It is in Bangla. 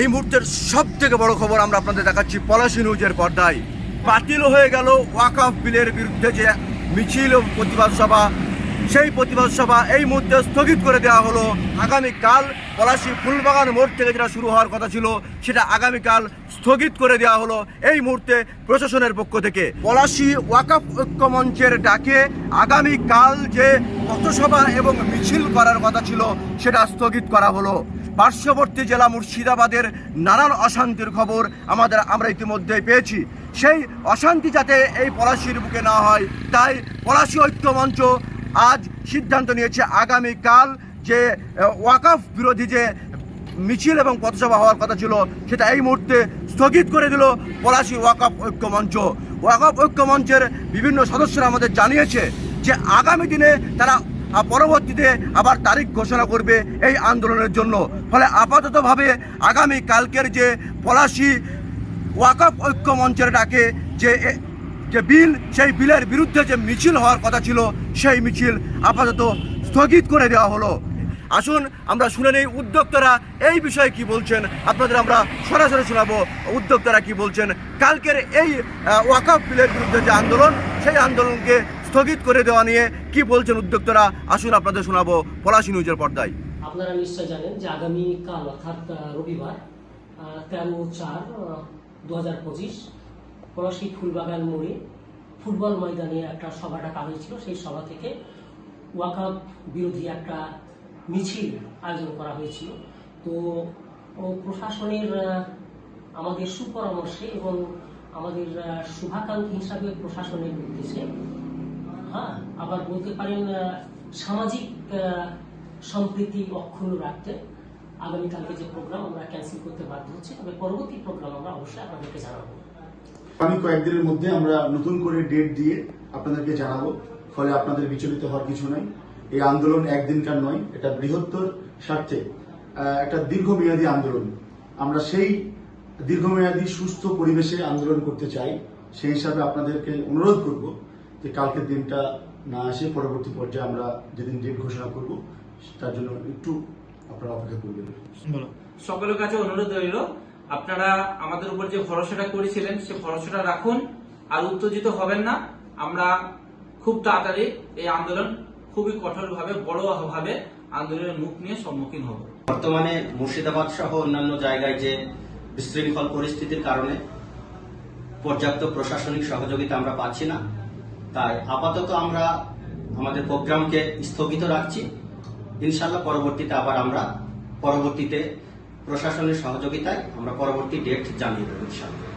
এই মুহূর্তের সব থেকে বড় খবর আমরা আপনাদের দেখাচ্ছি পলাশি নিউজের পর্দায়। বাতিল হয়ে গেল ওয়াকফ বিলের বিরুদ্ধে যে মিছিল ও প্রতিবাদ সভা, সেই প্রতিবাদ সভা এই মুহূর্তে স্থগিত করে দেওয়া হলো। আগামীকাল পলাশি ফুলবাগান মোড় থেকে যেটা শুরু হওয়ার কথা ছিল, সেটা আগামীকাল স্থগিত করে দেওয়া হলো এই মুহূর্তে প্রশাসনের পক্ষ থেকে। পলাশি ওয়াকফ ঐক্য মঞ্চের ডাকে আগামীকাল যে পথসভা এবং মিছিল করার কথা ছিল, সেটা স্থগিত করা হলো। পার্শ্ববর্তী জেলা মুর্শিদাবাদের নানান অশান্তির খবর আমাদের আমরা ইতিমধ্যেই পেয়েছি। সেই অশান্তি যাতে এই পলাশির বুকে না হয়, তাই পলাশি ঐক্য মঞ্চ আজ সিদ্ধান্ত নিয়েছে আগামীকাল যে ওয়াকফ বিরোধী যে মিছিল এবং পথসভা হওয়ার কথা ছিল, সেটা এই মুহূর্তে স্থগিত করে দিল পলাশি ওয়াকফ ঐক্য মঞ্চ। ওয়াকফ ঐক্য মঞ্চের বিভিন্ন সদস্যরা আমাদের জানিয়েছে যে আগামী দিনে তারা পরবর্তীতে আবার তারিখ ঘোষণা করবে এই আন্দোলনের জন্য। ফলে আপাততভাবে আগামী কালকের যে পলাশি ওয়াকফ ঐক্য মঞ্চের ডাকে যে যে বিল, সেই বিলের বিরুদ্ধে যে মিছিল হওয়ার কথা ছিল, সেই মিছিল আপাতত স্থগিত করে দেওয়া হলো। আসুন, আমরা শুনে নেই উদ্যোক্তারা এই বিষয়ে কি বলছেন, আপনাদের আমরা সরাসরি শোনাবো উদ্যোক্তারা কি বলছেন। কালকের এই ওয়াকফ বিলের বিরুদ্ধে যে আন্দোলন, সেই আন্দোলনকে স্থগিত করে দেওয়া নিয়ে কি বলছেন উদ্যোক্তারা? আসুন আপনাদের শোনাবো পলাশি নিউজের পর্দায়। আপনারা নিশ্চয় জানেন যে আগামীকাল, অর্থাৎ রবিবার তেরো চার দু হাজার পঁচিশ, পলাশী ফুলবাগান মোড়ে ফুটবল ময়দানে একটা সভা ডাকা হয়েছিল। সেই সভা থেকে ওয়াকাপ বিরোধী একটা মিছিল আয়োজন করা হয়েছিল। তো প্রশাসনের আমাদের সুপরামর্শে এবং আমাদের শুভাকাঙ্ক্ষী হিসাবে প্রশাসনের নির্দেশে হ্যাঁ আবার বলতে পারেন সামাজিক সম্প্রীতি অক্ষুণ্ণ রাখতে আগামীকালকে যে প্রোগ্রাম আমরা ক্যান্সেল করতে বাধ্য হচ্ছি, তবে পরবর্তী প্রোগ্রাম আমরা অবশ্যই আপনাদেরকে জানাব। আমি কয়েকদিনের মধ্যে আমরা নতুন করে ডেট দিয়ে আপনাদেরকে জানাব, ফলে আপনাদের বিচলিত হওয়ার কিছু নাই। এই আন্দোলন একদিনকার নয়, এটা বৃহত্তর স্বার্থে একটা দীর্ঘমেয়াদী আন্দোলন। আমরা সেই দীর্ঘমেয়াদী সুস্থ পরিবেশে আন্দোলন করতে চাই, সেই হিসাবে আপনাদেরকে অনুরোধ করব। যে কালকের দিনটা না আসে পরবর্তী পর্যায়ে আমরা যেদিন ডেট ঘোষণা করব তার জন্য একটু আপনারা অপেক্ষা করবেন সকলের কাছে অনুরোধ রইল আপনারা আমাদের উপর যে ভরসাটা করেছিলেন সে ভরসাটা রাখুন আর উত্তেজিত হবেন না। আমরা খুব তাড়াতাড়ি এই আন্দোলন খুবই কঠোরভাবে বড় ভাবে আন্দোলনের মুখ নিয়ে সম্মুখীন হব। বর্তমানে মুর্শিদাবাদ সহ অন্যান্য জায়গায় যে বিশৃঙ্খল পরিস্থিতির কারণে পর্যাপ্ত প্রশাসনিক সহযোগিতা আমরা পাচ্ছি না তাই আপাতত আমরা আমাদের প্রোগ্রামকে স্থগিত রাখছি। ইনশাল্লাহ পরবর্তীতে আবার আমরা পরবর্তীতে প্রশাসনের সহযোগিতায় আমরা পরবর্তী ডেট জানিয়ে দেবো ইনশাল্লাহ